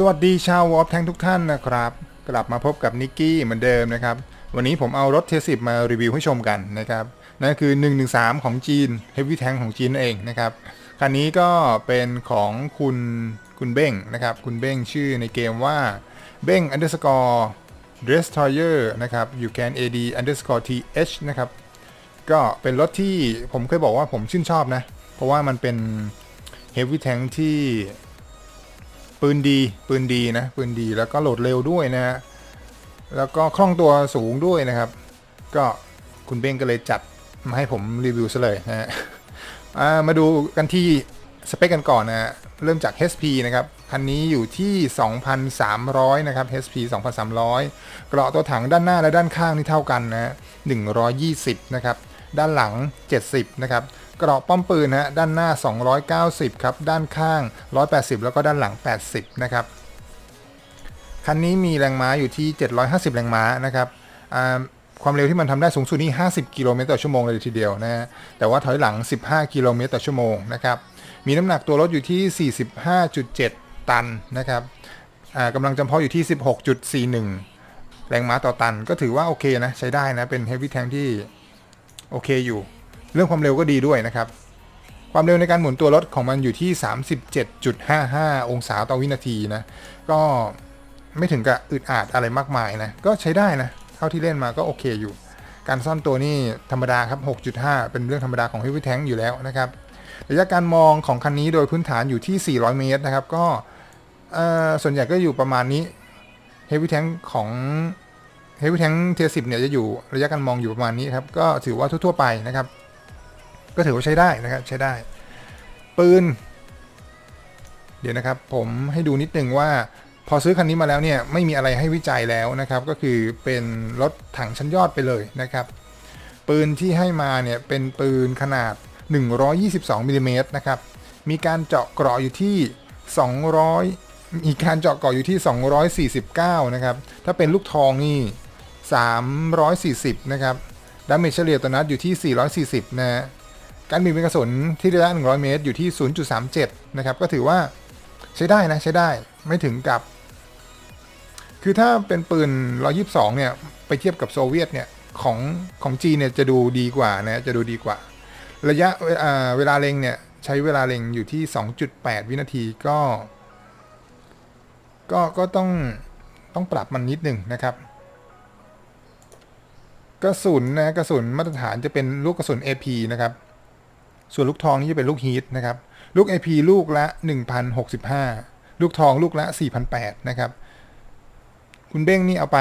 สวัสดีชาววอลแทงทุกท่านนะครับ กลับมาพบกับนิกกี้เหมือนเดิมนะครับ วันนี้ผมเอารถเทสิบมารีวิวให้ชมกันนะครับ นั่นคือ 113 ของจีน Heavy Tank ของจีนนั่นเองนะครับ คันนี้ก็เป็นของคุณคุณเบ้งนะครับ คุณเบ้งชื่อในเกมว่าเบ้ง underscore destroyer นะครับ you can ad underscore th นะครับ ก็เป็นรถที่ผมเคยบอกว่าผมชื่นชอบนะ เพราะว่ามันเป็น Heavy Tank ที่ ปืนดีปืนดีนะปืนดีแล้วก็โหลดเร็วด้วยนะฮะแล้วก็คล่องตัวสูงด้วยนะครับ ก็คุณเบ้งก็เลยจัดมาให้ผมรีวิวซะเลยนะฮะมาดูกันที่สเปคกันก่อนนะฮะเริ่มจาก HP นะครับ คันนี้อยู่ที่ 2,300 นะครับ HP 2,300 เกราะตัวถังด้านหน้าและด้านข้างนี่เท่ากันนะฮะ120 นะครับ ด้านหลัง 70 นะครับ เกราะป้อมปืนฮะด้านหน้า 290 ครับ ด้านข้าง 180 แล้วก็ด้านหลัง 80 นะครับ คันนี้มีแรงม้าอยู่ที่ 750 แรงม้านะครับความเร็วที่มันทำได้สูงสุดนี่ 50 กิโลเมตรต่อชั่วโมงเลยทีเดียวนะฮะ แต่ว่าถอยหลัง 15 กิโลเมตรต่อชั่วโมงนะครับ มีน้ำหนักตัวรถอยู่ที่ 45.7 ตันนะครับกำลังจำเพาะอยู่ที่ 16.41 แรงม้าต่อตัน ก็ถือว่าโอเคนะ ใช้ได้นะ เป็น Heavy Tank ที่โอเคอยู่ เรื่องความเร็วก็ดีด้วยนะครับ ความเร็วในการหมุนตัวรถของมันอยู่ที่ 37.55 องศาต่อวินาทีนะ ก็ไม่ถึงกับอึดอัดอะไรมากมายนะ ก็ใช้ได้นะ เท่าที่เล่นมาก็โอเคอยู่ การซ่อนตัวนี่ธรรมดาครับ 6.5 เป็นเรื่องธรรมดาของ Heavy Tank อยู่แล้วนะครับ ระยะการมองของคันนี้โดยพื้นฐานอยู่ที่ 400 เมตรนะครับ ก็ส่วนใหญ่ก็อยู่ประมาณนี้ Heavy Tank ของ Heavy Tank เทียสิเนี่ยจะอยู่ระยะการมองอยู่ประมาณนี้ครับ ก็ถือว่าทั่วๆไปนะครับ ก็ถือว่าใช้ได้นะครับใช้ได้ ปืน เดี๋ยวนะครับ ผมให้ดูนิดนึงว่า พอซื้อคันนี้มาแล้วเนี่ยไม่มีอะไรให้วิจัยแล้วนะครับ ก็คือเป็นรถถังชั้นยอดไปเลยนะครับ ปืนที่ให้มาเนี่ยเป็นปืนขนาด 122มิลลิเมตรนะครับมีการเจาะเกราะอยู่ที่ 200 มีการเจาะเกราะอยู่ที่ 249 นะครับ ถ้าเป็นลูกทองนี่ 340 นะครับ ดาเมจเฉลี่ยต่อนัดอยู่ที่ 440 นะฮะ การบินเป็นกระสุนที่ระยะ 100 เมตร อยู่ที่ 0.37 นะครับ ก็ถือว่าใช้ได้นะ ใช้ได้ไม่ถึงกับ คือถ้าเป็นปืน 122 เนี่ย ไปเทียบกับโซเวียตเนี่ย ของของจีเนี่ยจะดูดีกว่านะ จะดูดีกว่า ระยะเเวลาเล็งเนี่ย ใช้เวลาเล็งอยู่ที่ 2.8 วินาทีก็ ก็ก็ต้องต้องปรับมันนิดหนึ่งนะครับกระสุนนะกระสุนมาตรฐานจะเป็นลูกกระสุน AP นะครับ ส่วนลูกทองนี่จะเป็นลูกฮีทนะครับ ลูก AP ลูกละ 1,065 ลูกทองลูกละ 4,008นะครับ คุณเบ้งนี่เอาไป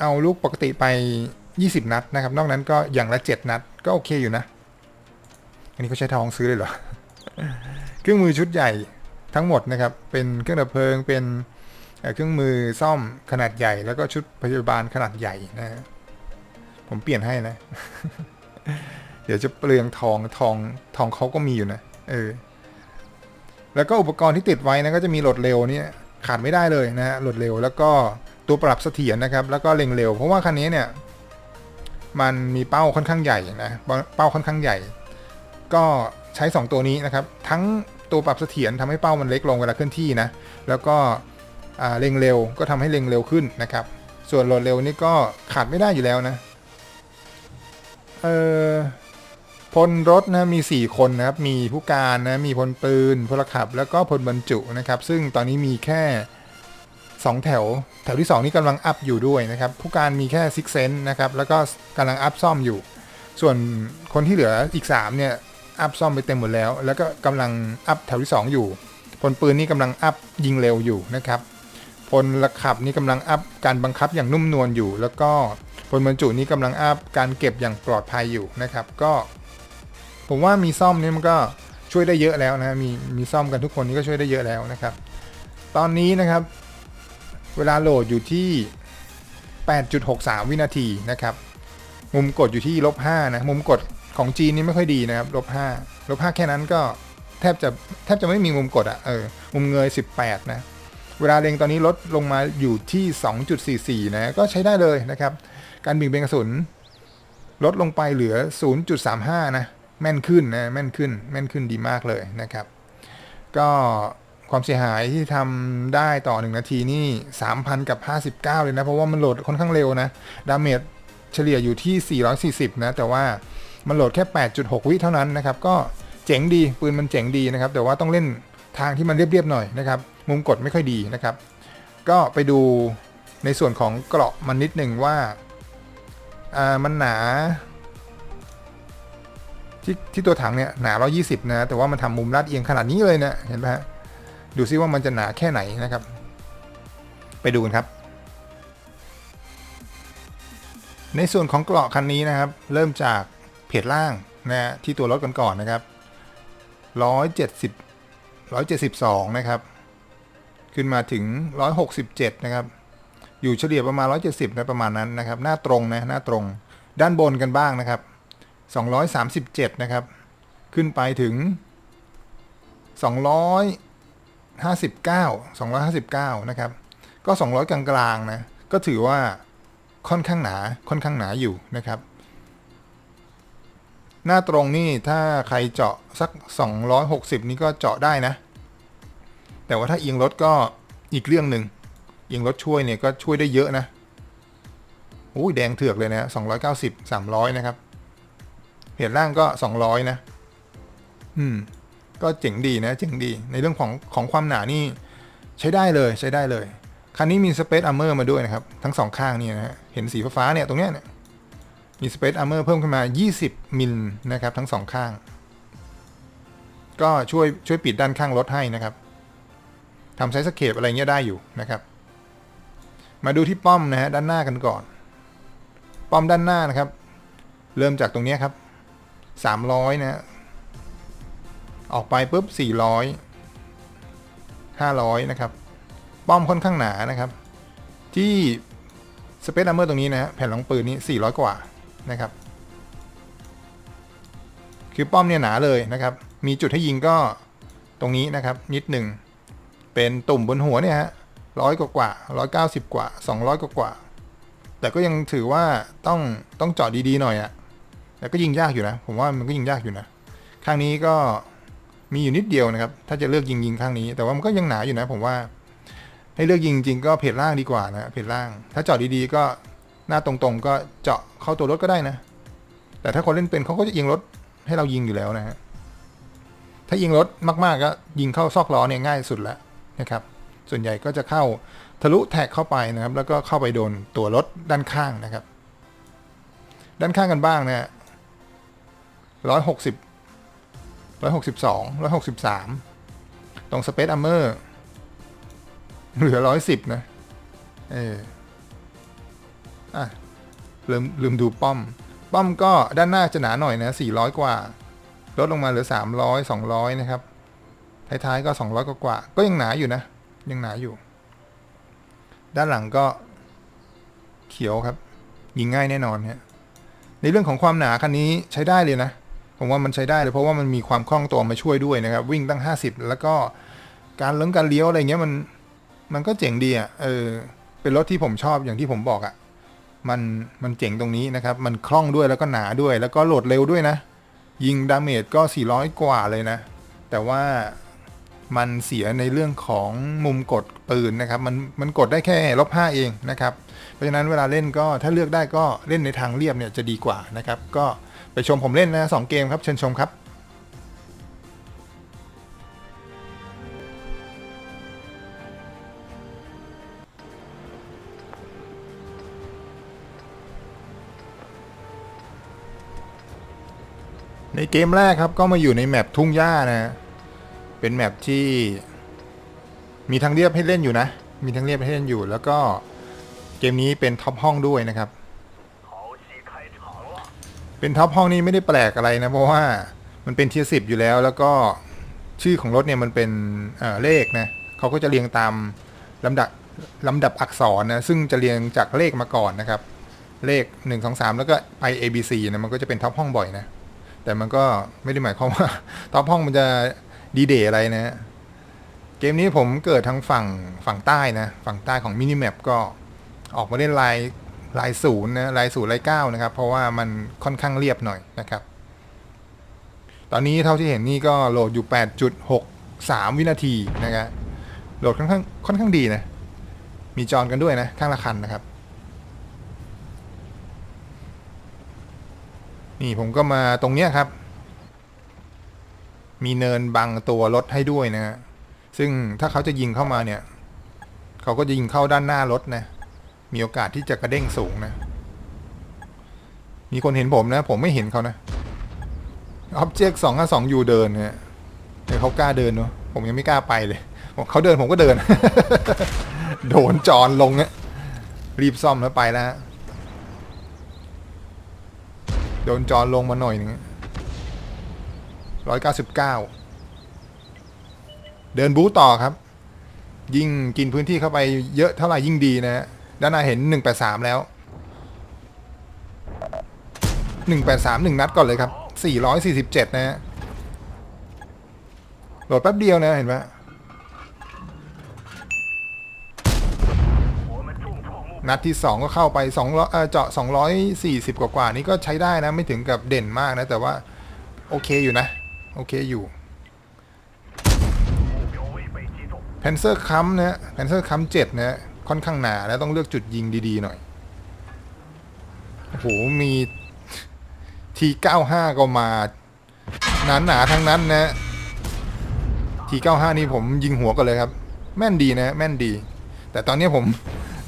เอาลูกปกติไป 20 นัดนะครับ นอกนั้นก็อย่างละ 7 นัด ก็โอเคอยู่นะ อันนี้เขาใช้ทองซื้อเลยเหรอ เครื่องมือชุดใหญ่ทั้งหมดนะครับ เป็นเครื่องดับเพลิง เป็นเครื่องมือซ่อมขนาดใหญ่ แล้วก็ชุดพยาบาลขนาดใหญ่นะ ผมเปลี่ยนให้นะ เดี๋ยวจะเปลืองทองทองทองเขาก็มีอยู่นะเออแล้วก็อุปกรณ์ที่ติดไว้นะก็จะมีโหลดเร็วเนี่ยขาดไม่ได้เลยนะฮะโหลดเร็ว แล้วก็ตัวปรับเสถียรนะครับ แล้วก็เล็งเร็ว เพราะว่าคันนี้เนี่ยมันมีเป้าค่อนข้างใหญ่นะเป้าค่อนข้างใหญ่ ก็ใช้ 2 ตัวนี้นะครับ ทั้งตัวปรับเสถียรทำให้เป้ามันเล็กลงเวลาเคลื่อนที่นะแล้วก็เล็งเร็วก็ทำให้เล็งเร็วขึ้นนะครับ ส่วนโหลดเร็วนี่ก็ขาดไม่ได้อยู่แล้วนะเออ พลรถนะมี 4 คนนะครับ มีผู้การนะ มีพลปืน พลขับ แล้วก็พลบรรจุนะครับ ซึ่งตอนนี้มีแค่ 2 แถว แถวที่ 2 นี้กำลังอัพอยู่ด้วยนะครับ ผู้การมีแค่ซิกเซนนะครับ แล้วก็กำลังอัพซ่อมอยู่ ส่วนคนที่เหลืออีก 3 เนี่ย อัพซ่อมไปเต็มหมดแล้ว แล้วก็กำลังอัพแถวที่ 2 อยู่ พลปืนนี่กำลังอัพยิงเร็วอยู่นะครับ พลระขับนี่กำลังอัพการบังคับอย่างนุ่มนวลอยู่ แล้วก็พลบรรจุนี่กำลังอัพการเก็บอย่างปลอดภัยอยู่นะครับ ก็ ผมว่ามีซ่อมนี่มันก็ช่วยได้เยอะแล้วนะมีมีซ่อมกันทุกคนนี่ก็ช่วยได้เยอะแล้วนะครับ ตอนนี้นะครับ เวลาโหลดอยู่ที่ 8.63 วินาทีนะครับ มุมกดอยู่ที่ลบ5นะมุมกดของจีนนี่ไม่ค่อยดีนะครับลบ5ลบ5แค่นั้นก็แทบจะแทบจะไม่มีมุมกดอะ่ะเออมุมเงย 18 นะ เวลาเล็งตอนนี้ลดลงมาอยู่ที่ 2.44 นะก็ใช้ได้เลยนะครับ การบิงเป็นกระสุนลดลงไปเหลือ 0.35 นะ แม่นขึ้นนะแม่นขึ้นแม่นขึ้นดีมากเลยนะครับ ก็ความเสียหายที่ทำได้ต่อ 1 นาทีนี่ 3,000 กับ 59 เลยนะ เพราะว่ามันโหลดค่อนข้างเร็วนะ ดาเมจเฉลี่ยอยู่ที่ 440 นะ แต่ว่ามันโหลดแค่ 8.6 วิเท่านั้นนะครับ ก็เจ๋งดี ปืนมันเจ๋งดีนะครับ แต่ว่าต้องเล่นทางที่มันเรียบ ๆ หน่อยนะครับ มุมกดไม่ค่อยดีนะครับ ก็ไปดูในส่วนของเกราะมันนิดหนึ่งว่า อ่า มันหนา ที่ที่ตัวถังเนี่ยหนา 120 นะ แต่ว่ามันทำมุมลาดเอียงขนาดนี้เลยเนะเห็นไหมฮะดูซิว่ามันจะหนาแค่ไหนนะครับ ไปดูกันครับ ในส่วนของเกราะคันนี้นะครับ เริ่มจากเพจล่างนะฮะที่ตัวรถกันก่อนนะครับ 170 172 นะครับ ขึ้นมาถึง 167 นะครับ อยู่เฉลี่ยประมาณ 170 นะประมาณนั้นนะครับ หน้าตรงนะหน้าตรงด้านบนกันบ้างนะครับ 237 นะครับ ขึ้นไปถึง 259 259 นะครับ ก็ 200 กลางๆนะ ก็ถือว่าค่อนข้างหนา ค่อนข้างหนาอยู่นะครับ หน้าตรงนี่ถ้าใครเจาะสัก 260 นี่ก็เจาะได้นะ แต่ว่าถ้าเอียงรถก็อีกเรื่องหนึ่งเอียงรถช่วยเนี่ยก็ช่วยได้เยอะนะโอ้ยแดงเถือกเลยนะ290 300 นะครับ เพจล่างก็200นะ อืม ก็เจ๋งดีนะ เจ๋งดี ในเรื่องของของความหนานี่ ใช้ได้เลยใช้ได้เลย คันนี้มี Space Armor มาด้วยนะครับ ทั้งสองข้างนี่นะฮะ เห็นสีฟ้าเนี่ยตรงเนี้ยเนี่ยมี Space Armor เพิ่มขึ้นมา 20 มิลนะครับ ทั้งสองข้าง ก็ช่วยช่วยปิดด้านข้างรถให้นะครับทำไซส์สเคปอะไรเงี้ยได้อยู่นะครับ มาดูที่ป้อมนะฮะด้านหน้ากันก่อน ป้อมด้านหน้านะครับ เริ่มจากตรงเนี้ยครับ 300นะฮะออกไปปุ๊บ400 500นะครับ ป้อมค่อนข้างหนานะครับ ที่สเปซ a ัมเมอร์ตรงนี้นะฮะแผ่นรองปืนนี้400กว่านะครับ คือป้อมเนี่ยหนาเลยนะครับ มีจุดให้ยิงก็ตรงนี้นะครับ นิดหนึ่งเป็นตุ่มบนหัวเนี่ยฮะร้อยกว่าร้อยเก้าสิบกว่าสองร้อยกว่า แต่ก็ยังถือว่าต้องต้องเจาะดีๆหน่อยอะ แต่ก็ยิงยากอยู่นะ ผมว่ามันก็ยิงยากอยู่นะ ข้างนี้ก็มีอยู่นิดเดียวนะครับ ถ้าจะเลือกยิงยิงข้างนี้ แต่ว่ามันก็ยังหนาอยู่นะ ผมว่า ให้เลือกยิงจริงก็เพจล่างดีกว่านะเพจล่าง ถ้าเจาะดีๆก็หน้าตรงๆ ก็เจาะเข้าตัวรถก็ได้นะ แต่ถ้าคนเล่นเป็นเขาก็จะยิงรถให้เรายิงอยู่แล้วนะฮะ ถ้ายิงรถมากๆก็ยิงเข้าซอกล้อเนี่ยง่ายสุดแล้วนะครับ ส่วนใหญ่ก็จะเข้าทะลุแท็กเข้าไปนะครับ แล้วก็เข้าไปโดนตัวรถด้านข้างนะครับ ด้านข้างกันบ้างนะ ร้อยหกสิบร้อยหกสิบสองร้อยหกสิบสามตรงสเปซอัมเมอร์เหลือร้อยสิบนะ เอออะลืมลืมดูป้อม ป้อมก็ด้านหน้าจะหนาหน่อยนะสี่ร้อยกว่า ลดลงมาเหลือสามร้อยสองร้อยนะครับ ท้ายๆก็สองร้อยกว่า ก็ยังหนาอยู่นะ ยังหนาอยู่ ด้านหลังก็เขียวครับ ยิงง่ายแน่นอนฮะในเรื่องของความหนาคันนี้ใช้ได้เลยนะ ผมว่ามันใช้ได้เลยเพราะว่ามันมีความคล่องตัวมาช่วยด้วยนะครับ วิ่งตั้ง 50 แล้วก็การเลี้งการเลี้ยวอะไรเงี้ยมันมันก็เจ๋งดีอะเออเป็นรถที่ผมชอบอย่างที่ผมบอกอะมันมันเจ๋งตรงนี้นะครับ มันคล่องด้วยแล้วก็หนาด้วย แล้วก็โหลดเร็วด้วยนะ ยิงดาเมจก็ 400 กว่าเลยนะ แต่ว่ามันเสียในเรื่องของมุมกดปืนนะครับ มันมันกดได้แค่ลบ5เองนะครับ เพราะฉะนั้นเวลาเล่นก็ถ้าเลือกได้ก็เล่นในทางเรียบเนี่ยจะดีกว่านะครับ ก็ ไปชมผมเล่นนะสองเกมครับ เชิญชมครับ ในเกมแรกครับก็มาอยู่ในแมปทุ่งหญ้านะ เป็นแมปที่มีทางเรียบให้เล่นอยู่นะ มีทางเรียบให้เล่นอยู่ แล้วก็เกมนี้เป็นท็อปห้องด้วยนะครับ เป็นท็อปห้องนี้ไม่ได้แปลกอะไรนะ เพราะว่ามันเป็นเทียสิบอยู่แล้ว แล้วก็ชื่อของรถเนี่ยมันเป็นเเลขนะเขาก็จะเรียงตามลำดับลำดับอักษรนะซึ่งจะเรียงจากเลขมาก่อนนะครับ เลข1 2 3แล้วก็ไป A B C นะมันก็จะเป็นท็อปห้องบ่อยนะแต่มันก็ไม่ได้หมายความว่าท็อปห้องมันจะดีเดย์อะไรนะเกมนี้ผมเกิดทางฝั่งฝั่งใต้นะ ฝั่งใต้ของมินิแมปก็ออกมาเล่นลาย ลายศูนย์นะลายศูนย์ลายเก้านะครับ เพราะว่ามันค่อนข้างเรียบหน่อยนะครับ ตอนนี้เท่าที่เห็นนี่ก็โหลดอยู่3วินาทีนะครับโหลดค่อนข้างค่อนข้างดีนะ มีจอนกันด้วยนะข้างละคันนะครับ นี่ผมก็มาตรงเนี้ยครับ มีเนินบังตัวรถให้ด้วยนะฮะซึ่งถ้าเขาจะยิงเข้ามาเนี่ย เขาก็จะยิงเข้าด้านหน้ารถนะ มีโอกาสที่จะกระเด้งสูงนะ มีคนเห็นผมนะ ผมไม่เห็นเขานะออบเจกต์สองห้าสองยูเดินเนี่ยแต่เขากล้าเดินเนาะผมยังไม่กล้าไปเลยเขาเดินผมก็เดิน โดนจอนลงเนี่ยรีบซ่อมแล้วไปแล้วโดนจอนลงมาหน่อยหนึงร้อยเก้าสิบเก้าเดินบู๊ต่อครับ ยิ่งกินพื้นที่เข้าไปเยอะเท่าไหร่ยิ่งดีนะฮะ ด้านหน้าเห็นหนึ่งแปดสามแล้วหนึ่งแปดสามหนึ่งนัดก่อนเลยครับสี่ร้อยสี่สิบเจ็ดนะฮะโหลดแป๊บเดียวนะ เห็นไหมนัดที่สองก็เข้าไปสองเออเจาะสองร้อยสี่สิบกว่านี่ก็ใช้ได้นะ ไม่ถึงกับเด่นมากนะ แต่ว่า โอเคอยู่นะ โอเคอยู่แพนเซอร์คัมนะแพนเซอร์คัมเจ็ดนะ ค่อนข้างหนาแล้วต้องเลือกจุดยิงดี ๆ หน่อย โอ้โห มีทีเก้าห้าก็มาหนาหนาๆทั้งนั้นนะทีเก้าห้านี่ผมยิงหัวกันเลยครับ แม่นดีนะ แม่นดี แต่ตอนนี้ผม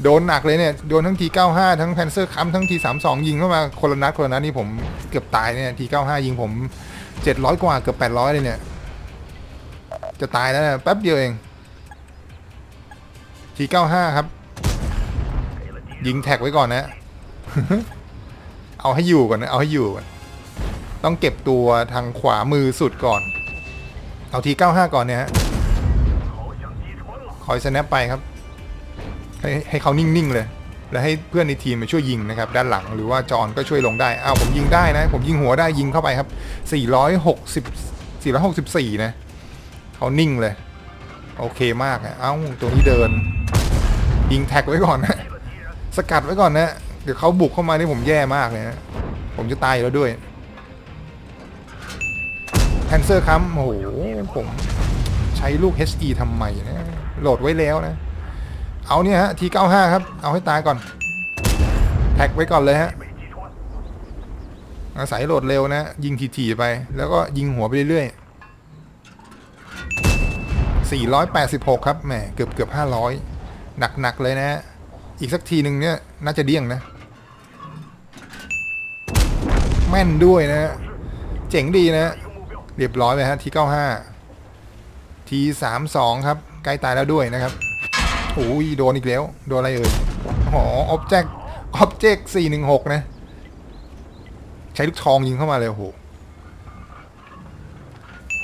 โดนหนักเลยเนี่ย โดนทั้งทีเก้าห้าทั้งแพนเซอร์คัมทั้งทีสามสองยิงเข้ามาคนละนัดคนละนัดนี่ผมเกือบตายเนี่ยทีเก้าห้ายิงผมเจ็ดร้อยกว่าเกือบแปดร้อยเลยเนี่ย จะตายแล้วนะแป๊บเดียวเอง ทีเก้าห้าครับ ยิงแท็กไว้ก่อนนะ เอาให้อยู่ก่อนนะ เอาให้อยู่ก่อนต้องเก็บตัวทางขวามือสุดก่อน เอาทีเก้าห้าก่อนเนี่ยฮะคอยสแนปไปครับ ให้ให้เขานิ่ง ๆ เลย แล้วให้เพื่อนในทีมมาช่วยยิงนะครับ ด้านหลังหรือว่าจอนก็ช่วยลงได้อ้าวผมยิงได้นะ ผมยิงหัวได้ยิงเข้าไปครับ 460 464 นะเขานิ่งเลย โอเคมากอะเอ้าตัวนี้เดินยิงแท็กไว้ก่อนนะสกัดไว้ก่อนนะเดี๋ยวเขาบุกเข้ามานี่ผมแย่มากเลยนะผมจะตายอยู่แล้วด้วยแคนเซอร์คัมโอ้โหผมใช้ลูก HE ทำไมนะโหลดไว้แล้วนะ เอาเนี่ยฮะที95 ครับ เอาให้ตายก่อน แท็กไว้ก่อนเลยฮะอาศัยโหลดเร็วนะ ยิงทีๆไป แล้วก็ยิงหัวไปเรื่อยๆ 486 ครับแหมเกือบเกือบ500 หนัก ๆ เลยนะอีกสักทีหนึ่งเนี่ยน่าจะเดี้ยงนะ แม่นด้วยนะ เจ๋งดีนะ เรียบร้อยไปฮะที95ที32 ครับใกล้ตายแล้วด้วยนะครับโอ้ยโดนอีกแล้ว โดนอะไรเอ่ยอ๋อออบเจกต์ออบเจกต์416 นะ ใช้ลูกทองยิงเข้ามาเลยโอ้โห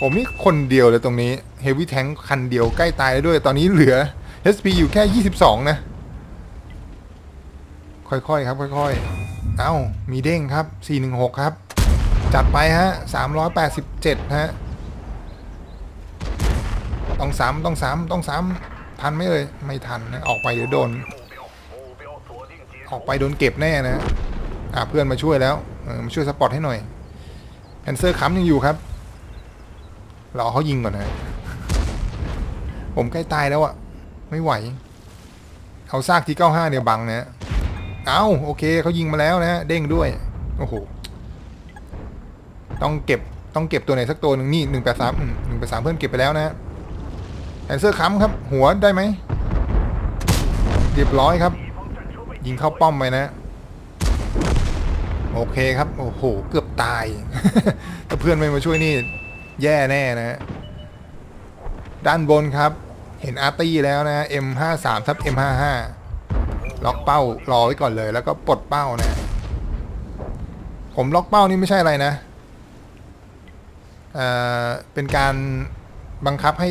ผมนี่คนเดียวเลยตรงนี้เฮฟวี่แทงคันเดียวใกล้ตายแล้วด้วย ตอนนี้เหลือ HP อยู่แค่ 22 นะ ค่อยๆครับ ค่อยๆ เอ้า มีเด้งครับ 416 ครับ จัดไปฮะ 387 ฮะ ต้องซ้ำต้องซ้ำต้องซ้ำทันไหมเอ่ยไม่ทันนะออกไปเดี๋ยวโดน ออกไปโดนเก็บแน่นะ อะเพื่อนมาช่วยแล้วมาช่วยสปอร์ตให้หน่อยแอนเซอร์ค้ำยังอยู่ครับ รอเขายิงก่อนนะผมใกล้ตายแล้วอะไม่ไหว เอาซากที่95เนี่ยบังนะเอาโอเคเขายิงมาแล้วนะเด้งด้วย โอ้โห ต้องเก็บต้องเก็บตัวไหนสักตัวหนึ่งนี่หนึ่งแปดสามหนึ่งแปดสามเพื่อนเก็บไปแล้วนะแอนเซอร์ค้ำครับ หัวได้ไหมเรียบร้อยครับ ยิงเข้าป้อมไปนะ โอเคครับ โอ้โห เกือบตาย ถ้าเพื่อนไม่มาช่วยนี่ แย่แน่นะ ด้านบนครับ เห็นอาร์ตี้แล้วนะ M53 ทับ M55 ล็อกเป้ารอไว้ก่อนเลย แล้วก็ปลดเป้านะ ผมล็อกเป้านี่ไม่ใช่อะไรนะเอ่อเป็นการบังคับให้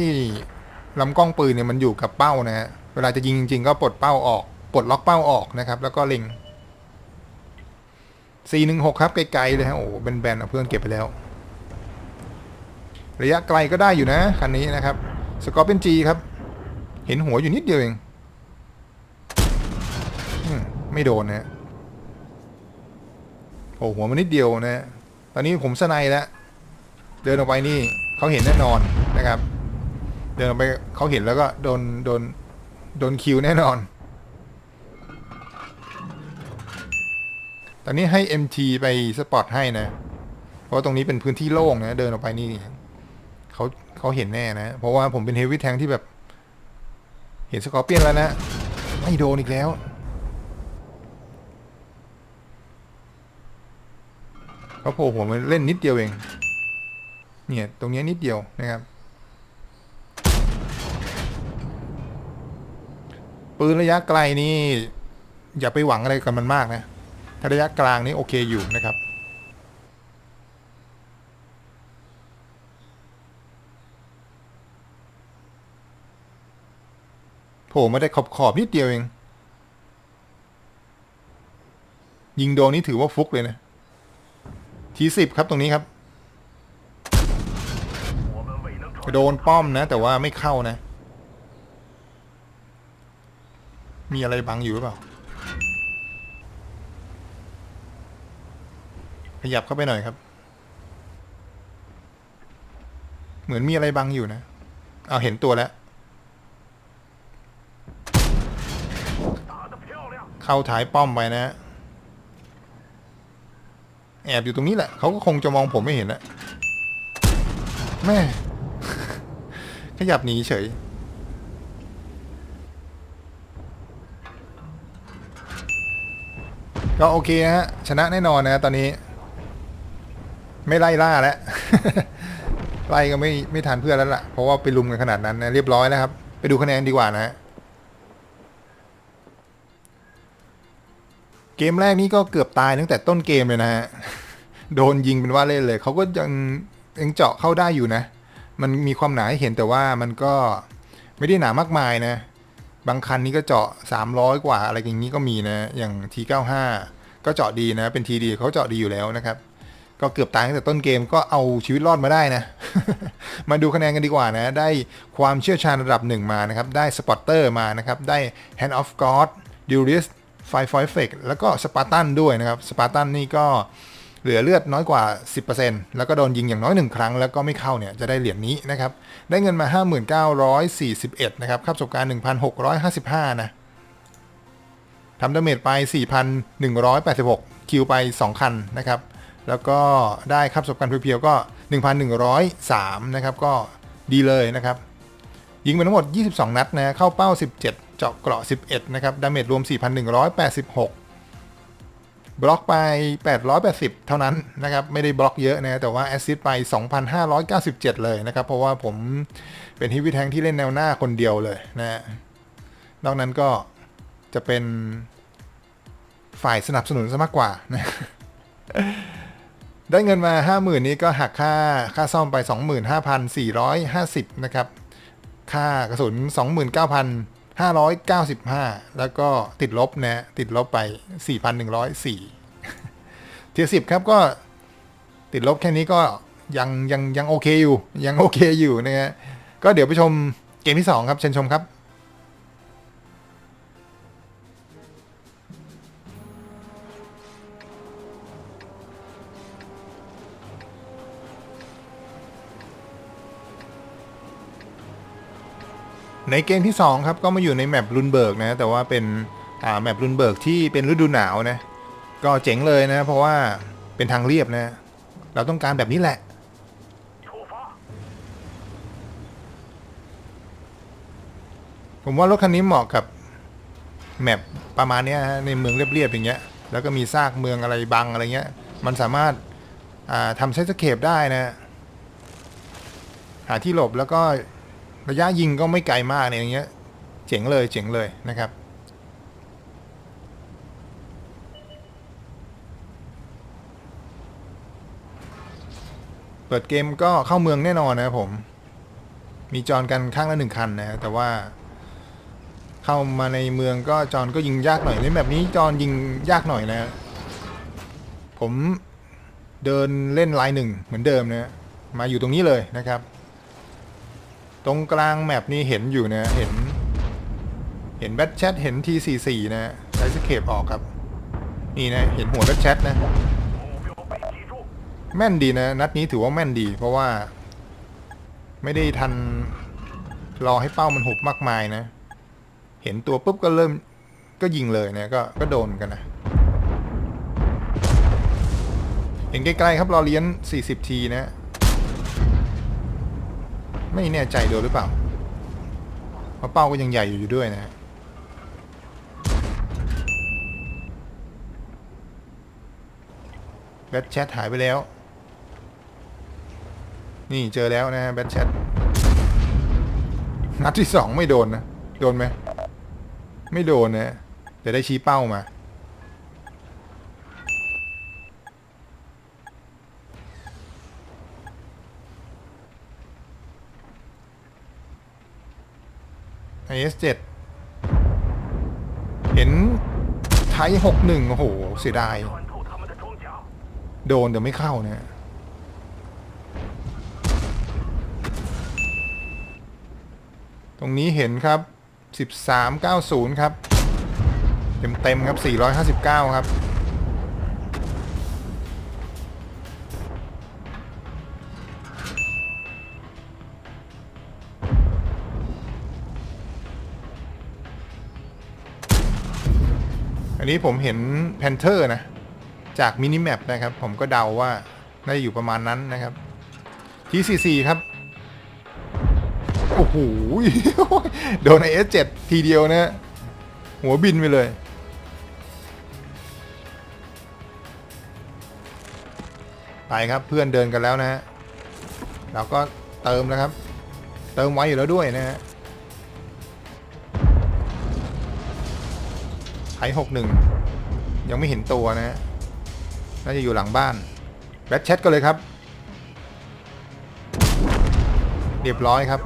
ลำกล้องปืนเนี่ยมันอยู่กับเป้านะฮะ เวลาจะยิงจริงๆก็ปลดเป้าออก ปลดล็อกเป้าออกนะครับ แล้วก็เล็ง 416 ครับไกลๆเลยฮะ โอ้แบนๆเอาเพื่อนเก็บไปแล้ว ระยะไกลก็ได้อยู่นะคันนี้นะครับสกอร์เป็นจีครับ เห็นหัวอยู่นิดเดียวเองอมไม่โดนนะโอ้หัวมันนิดเดียวนะ ตอนนี้ผมสไนแล้ว เดินออกไปนี่เขาเห็นแน่นอนนะครับ เดินออกไปเขาเห็นแล้วก็โดนโดนโดนคิวแน่นอน ตอนนี้ให้ MT ไปสปอตให้นะ เพราะว่าตรงนี้เป็นพื้นที่โล่งนะ เดินออกไปนี่ เขาเขาเห็นแน่นะ เพราะว่าผมเป็นเฮฟวี่แทงที่แบบ เห็นสกอร์เปียนแล้วนะ ไม่โดนอีกแล้ว เขาโผล่หัวมาเล่นนิดเดียวเอง เนี่ย ตรงนี้นิดเดียวนะครับ ปืนระยะไกลนี่ อย่าไปหวังอะไรกับมันมากนะถ้าระยะกลางนี่โอเคอยู่นะครับ โผล่มาได้ขอบขอบๆนิดเดียวเอง ยิงโดนนี่ถือว่าฟุกเลยนะ ทีสิบครับตรงนี้ครับ โดนป้อมนะ แต่ว่าไม่เข้านะ มีอะไรบังอยู่หรือเปล่า ขยับเข้าไปหน่อยครับ เหมือนมีอะไรบังอยู่นะ เอาเห็นตัวแล้ว เข้าท้ายป้อมไปนะ แอบอยู่ตรงนี้แหละ เขาก็คงจะมองผมไม่เห็นนะแม่ ขยับหนีเฉย ก็โอเคฮะ ชนะแน่นอนนะตอนนี้ ไม่ไล่ล่าแล้ว ไล่ก็ไม่ไม่ทันเพื่อนแล้วล่ะ เพราะว่าไปลุมกันขนาดนั้นนะเรียบร้อยแล้วครับ ไปดูคะแนนดีกว่านะฮะ เกมแรกนี้ก็เกือบตายตั้งแต่ต้นเกมเลยนะฮะ โดนยิงเป็นว่าเล่นเลย เขาก็ยังยังเจาะเข้าได้อยู่นะ มันมีความหนาให้เห็นแต่ว่ามันก็ไม่ได้หนามากมายนะ บางคันนี้ก็เจาะ 300 กว่าอะไรอย่างนี้ก็มีนะ อย่าง T95 ก็เจาะดีนะ เป็นทีดีเขาเจาะดีอยู่แล้วนะครับ ก็เกือบตายตั้งแต่ต้นเกมก็เอาชีวิตรอดมาได้นะ มาดูคะแนนกันดีกว่านะ ได้ความเชี่ยวชาญระดับหนึ่งมานะครับ ได้สปอตเตอร์มานะครับ ได้ Hand of God d u r i s f i f o i f e c แล้วก็สปาร์ตันด้วยนะครับสปาร์ตันนี่ก็เหลือเลือดน้อยกว่า 10%แล้วก็โดนยิงอย่างน้อยหนึ่งครั้ง แล้วก็ไม่เข้าเนี่ยจะได้เหรียญนี้นะครับ ได้เงินมา 5941 นะครับค่าประสบการณ์ 1,655 นะทำดาเมจไป 4,186 คิวไป 2 คันนะครับ แล้วก็ได้ค่าประสบการณ์เพียวๆก็ 1,103 นะครับ ก็ดีเลยนะครับ ยิงไปทั้งหมด 22 นัดนะ เข้าเป้า 17 เจาะเกราะ 11 นะครับ ดาเมจรวม 4,186 บล็อกไป 880 เท่านั้นนะครับ ไม่ได้บล็อกเยอะนะ แต่ว่าแอสซิสไป 2,597 เลยนะครับ เพราะว่าผมเป็นฮิวิแทงที่เล่นแนวหน้าคนเดียวเลยนะ นอกนั้นก็จะเป็นฝ่ายสนับสนุนซะมากกว่านะได้เงินมา 50,000 นี้ก็หักค่าค่าซ่อมไป 25,450 นะครับ ค่ากระสุน 595 แล้วก็ติดลบนะติดลบไป 4,104 เทียสิบครับก็ติดลบแค่นี้ก็ยังยังยังโอเคอยู่ ยังโอเคอยู่นะฮะก็เดี๋ยวไปชมเกมที่ 2 ครับ เชิญชมครับ ในเกมที่ 2 ครับ ก็มาอยู่ในแมปลุนเบิร์กนะ แต่ว่าเป็นแมปลุนเบิร์กที่เป็นฤดูหนาวนะ ก็เจ๋งเลยนะ เพราะว่าเป็นทางเรียบนะ เราต้องการแบบนี้แหละผมว่ารถคันนี้เหมาะกับแมปประมาณนี้ในเมืองเรียบๆอย่างเงี้ย แล้วก็มีซากเมืองอะไรบังอะไรเงี้ย มันสามารถาทำไซส์สเคปได้นะ หาที่หลบแล้วก็ ระยะยิงก็ไม่ไกลมากเนี่ยอย่างเงี้ย เจ๋งเลยเจ๋งเลยนะครับ เปิดเกมก็เข้าเมืองแน่นอนนะครับผม มีจอนกันข้างละหนึ่งคันนะแต่ว่า เข้ามาในเมืองก็จอนก็ยิงยากหน่อยในแบบนี้จอนยิงยากหน่อยนะ ผมเดินเล่นลายหนึ่งเหมือนเดิมนะมาอยู่ตรงนี้เลยนะครับ ตรงกลางแมปนี้เห็นอยู่นะเห็น เห็นแบทแชทเห็น T44 นะใช้สเคปออกครับ นี่นะ เห็นหัวแบทแชทนะ แม่นดีนะ นัดนี้ถือว่าแม่นดี เพราะว่า ไม่ได้ทันรอให้เป้ามันหุบมากมายนะ เห็นตัวปุ๊บก็เริ่มก็ยิงเลยนี่ยก็ก็โดนกันนะ เห็นใกล้ๆครับรอเลี้ยน 40 ทีนะ ไม่แน่ใจโดนหรือเปล่าเพราะเป้าก็ยังใหญ่อยู่ด้วยนะฮะแบทแชทหายไปแล้ว นี่เจอแล้วนะฮะแบทแชทนัดที่สองไม่โดนนะ โดนไหม ไม่โดนนะแต่ได้ชี้เป้ามา S7 เห็นไทย61 โอ้โห เสียดาย โดนเดี๋ยวไม่เข้าเนี่ยตรงนี้เห็นครับ 1390 ครับ เต็มเต็มครับ 459 ครับ อันนี้ผมเห็นแพนเทอร์นะ จากมินิแมปนะครับ ผมก็เดาว่าน่าจะอยู่ประมาณนั้นนะครับ T44 ครับ โอ้โห โดนไอเอสเจ็ดทีเดียวนะหัวบินไปเลยไปครับเพื่อนเดินกันแล้วนะฮะเราก็เติมนะครับ เติมไว้อยู่แล้วด้วยนะฮะ ไทยหกหนึ่งยังไม่เห็นตัวนะฮะน่าจะอยู่หลังบ้านแบทแชทก็เลยครับ เรียบร้อยครับ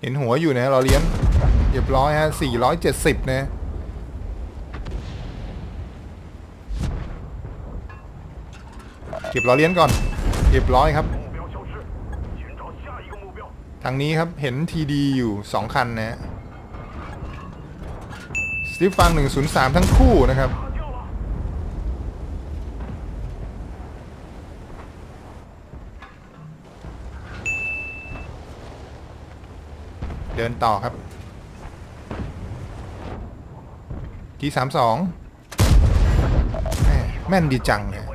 เห็นหัวอยู่นะเราเลี้ยงเรียบร้อยฮะ470นะเก็บล้อเลี้ยนก่อนเรียบร้อยครับ ทางนี้ครับเห็นทีดีอยู่ 2 คันนะฮะสติฟัง 103 ทั้งคู่นะครับ เดินต่อครับทีสามสองแม่นดีจังเลย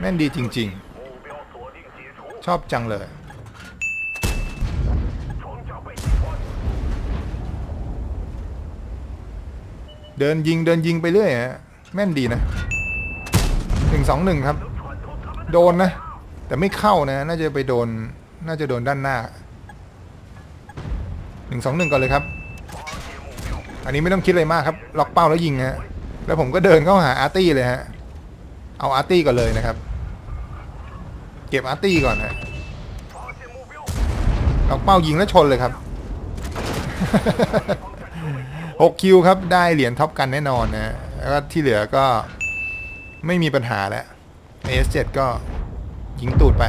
แม่นดีจริง ๆ ชอบจังเลย เดินยิงเดินยิงไปเรื่อยฮะแม่นดีนะหนึ่งสองหนึ่งครับ โดนนะ แต่ไม่เข้านะ น่าจะไปโดน น่าจะโดนด้านหน้าหนึ่งสองหนึ่งก่อนเลยครับ อันนี้ไม่ต้องคิดอะไรมากครับ ล็อกเป้าแล้วยิงฮะแล้วผมก็เดินเข้าหาอาร์ตี้เลยฮะ เอาอาร์ตี้ก่อนเลยนะครับ เก็บอาร์ตี้ก่อนฮะล็อกเป้ายิงแล้วชนเลยครับ 6คิวครับได้เหรียญท็อปกันแน่นอนนะแล้วก็ที่เหลือก็ไม่มีปัญหาแล้ว AS7 ก็ยิงตูดไป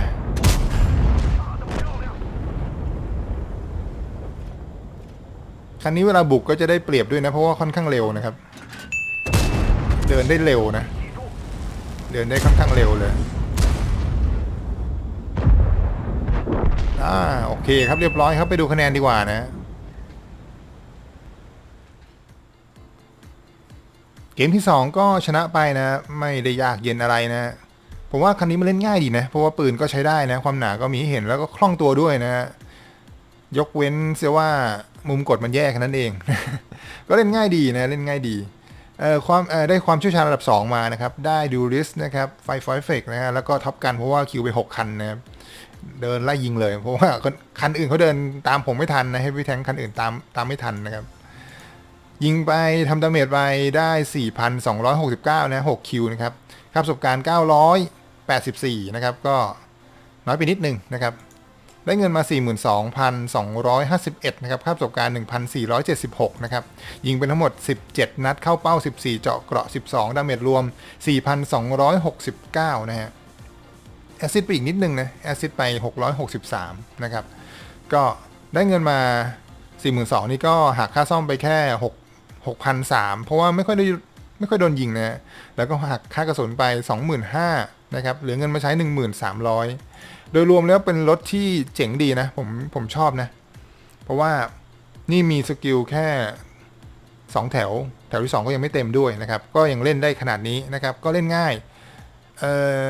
คันนี้เวลาบุกก็จะได้เปรียบด้วยนะ เพราะว่าค่อนข้างเร็วนะครับ เดินได้เร็วนะ เดินได้ค่อนข้างเร็วเลยอ่าโอเคครับเรียบร้อยครับไปดูคะแนนดีกว่านะ เกมที่ 2 ก็ชนะไปนะ ไม่ได้ยากเย็นอะไรนะ ผมว่าคันนี้มันเล่นง่ายดีนะ เพราะว่าปืนก็ใช้ได้นะ ความหนาก็มีให้เห็นแล้วก็คล่องตัวด้วยนะยกเว้นเสียว่ามุมกดมันแย่แค่นั้นเอง ก็เล่นง่ายดีนะ เล่นง่ายดีเอ่อความเอ่อได้ความเชี่ยวชาญระดับ 2 มานะครับ ได้ดูริสนะครับไฟฟอยเฟกนะฮะแล้วก็ท็อปกันเพราะว่าคิวไป 6 คันนะครับเดินไล่ยิงเลย เพราะว่าคันอื่นเขาเดินตามผมไม่ทันนะให้พี่แทงคันอื่นตามตามไม่ทันนะครับ ยิงไปทำดาเมจไปได้ 4,269 นะ6คิวนะครับค่าประสบการณ์ 984 นะครับ ก็น้อยไปนิดนึงนะครับ ได้เงินมา 42,251 นะครับ ค่าประสบการณ์ 1,476 นะครับ ยิงเป็นทั้งหมด 17 นัดเข้าเป้า 14 เจาะเกราะ 12 ดาเมจรวม 4,269 นะฮะ แอซิดไปอีกนิดนึงนะ แอซิดไป 663 นะครับ ก็ได้เงินมา 42,000นี่ก็หักค่าซ่อมไปแค่ 6 6,300เพราะว่าไม่ค่อยได้ไม่ค่อยโดนยิงนะฮะแล้วก็หักค่ากระสุนไป 25,000นะครับ เหลือเงินมาใช้ 1300 โดยรวมแล้วเป็นรถที่เจ๋งดีนะ ผมผมชอบนะ เพราะว่านี่มีสกิลแค่ 2 แถว แถวที่ 2 ก็ยังไม่เต็มด้วยนะครับ ก็ยังเล่นได้ขนาดนี้นะครับ ก็เล่นง่าย เอ่อ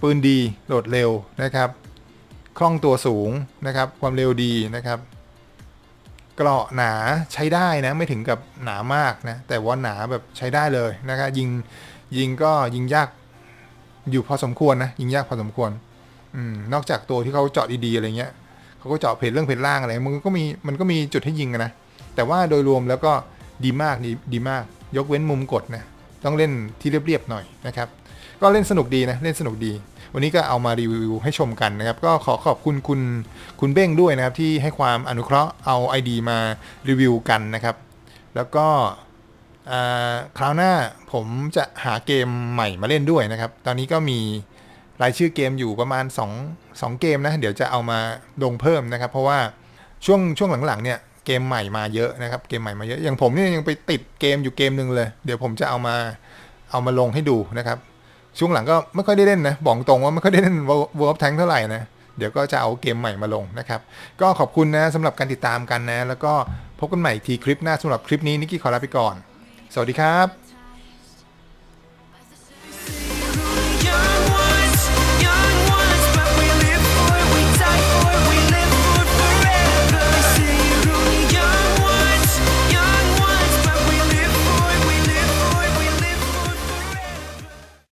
ปืนดี โหลดเร็วนะครับ คล่องตัวสูงนะครับ ความเร็วดีนะครับ เกราะหนาใช้ได้นะไม่ถึงกับหนามากนะแต่ว่าหนาแบบใช้ได้เลยนะครับยิงยิงก็ยิงยากอยู่พอสมควรนะยิงยากพอสมควรอืมนอกจากตัวที่เขาเจาะดีๆอะไรเงี้ยเขาก็เจาะเพจเรื่องเพจล่างอะไรมันก็มีมันก็มีจุดให้ยิงนะแต่ว่าโดยรวมแล้วก็ดีมากดีดีมาก ยกเว้นมุมกดนะต้องเล่นที่เรียบๆหน่อยนะครับ ก็เล่นสนุกดีนะเล่นสนุกดี วันนี้ก็เอามารีวิวให้ชมกันนะครับ ก็ขอขอบคุณคุณคุณเบ้งด้วยนะครับ ที่ให้ความอนุเคราะห์เอา ID มารีวิวกันนะครับ แล้วก็คราวหน้าผมจะหาเกมใหม่มาเล่นด้วยนะครับ ตอนนี้ก็มีรายชื่อเกมอยู่ประมาณ 2 2 เกมนะ เดี๋ยวจะเอามาลงเพิ่มนะครับ เพราะว่าช่วงช่วงหลังๆเนี่ยเกมใหม่มาเยอะนะครับ เกมใหม่มาเยอะ อย่างผมเนี่ยยังไปติดเกมอยู่เกมหนึ่งเลย เดี๋ยวผมจะเอามาเอามาลงให้ดูนะครับ ช่วงหลังก็ไม่ค่อยได้เล่นนะบอกตรงว่าไม่ค่อยได้เล่น World of Tank เท่าไหร่นะ เดี๋ยวก็จะเอาเกมใหม่มาลงนะครับ ก็ขอบคุณนะสำหรับการติดตามกันนะ แล้วก็พบกันใหม่ทีคลิปหน้าสำหรับคลิปนี้นิกกี้ขอลาไปก่อน สวัสดีครับ